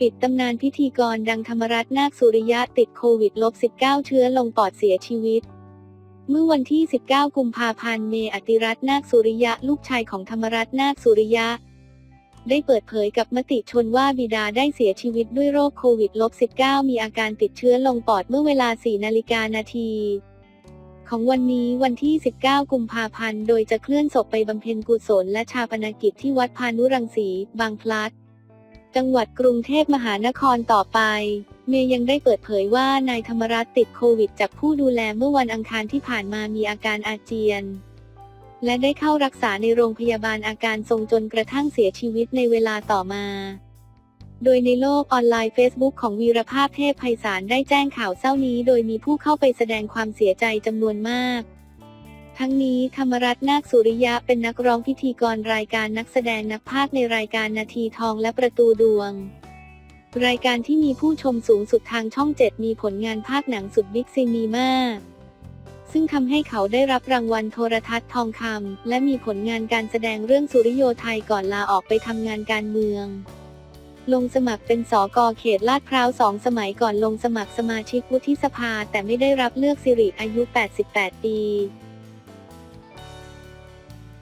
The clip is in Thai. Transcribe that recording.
ปิดตำนานพิธีกรดังธรรมรัตน์นาคสุริยะติดโควิดลบ -19 เชื้อลงปอดเสียชีวิต เมื่อวันที่ 19 กุมภาพันธ์ เมอติรัตน์นาคสุริยะลูกชายของธรรมรัตน์นาคสุริยะ ได้เปิดเผยกับมติชนว่าบิดาได้เสียชีวิตด้วยโรคโควิดลบ -19 มีอาการติดเชื้อลงปอดเมื่อเวลา 4 นาฬิกานาทีของวันนี้วันที่ 19 กุมภาพันธ์ โดยจะเคลื่อนศพไปบำเพ็ญกุศลและชาปนกิจที่วัดพานุรังสี บางพลัด จังหวัดกรุงเทพมหานครต่อไป เมย์ยังได้เปิดเผยว่านายธรรมรัตน์ติดโควิดจากผู้ดูแลเมื่อวันอังคารที่ผ่านมามีอาการอาเจียน และได้เข้ารักษาในโรงพยาบาลอาการทรงจนกระทั่งเสียชีวิตในเวลาต่อมา โดยในโลกออนไลน์ Facebook ของวีรภาพเทพไพศาลได้แจ้งข่าวเศร้านี้ โดยมีผู้เข้าไปแสดงความเสียใจจำนวนมาก ทั้งนี้ธรรมรัตน์นาคสุริยะเป็นนักร้องพิธีกรรายการนักแสดงนักพากในรายการนาทีทองและประตูดวง รายการที่มีผู้ชมสูงสุดทางช่อง7มีผลงานภาคหนังสุดบิ๊กซีนีมาซึ่งทำให้เขาได้รับรางวัลโทรทัศน์ทองคำและมีผลงานการแสดงเรื่องสุริโยไทยก่อนลาออกไปทำงานการเมือง ลงสมัครเป็นสอกอเขตลาดพร้าวสองสมัยก่อนลงสมัครสมาชิกวุฒิสภาแต่ไม่ได้รับเลือกสิริอายุ 88 ปี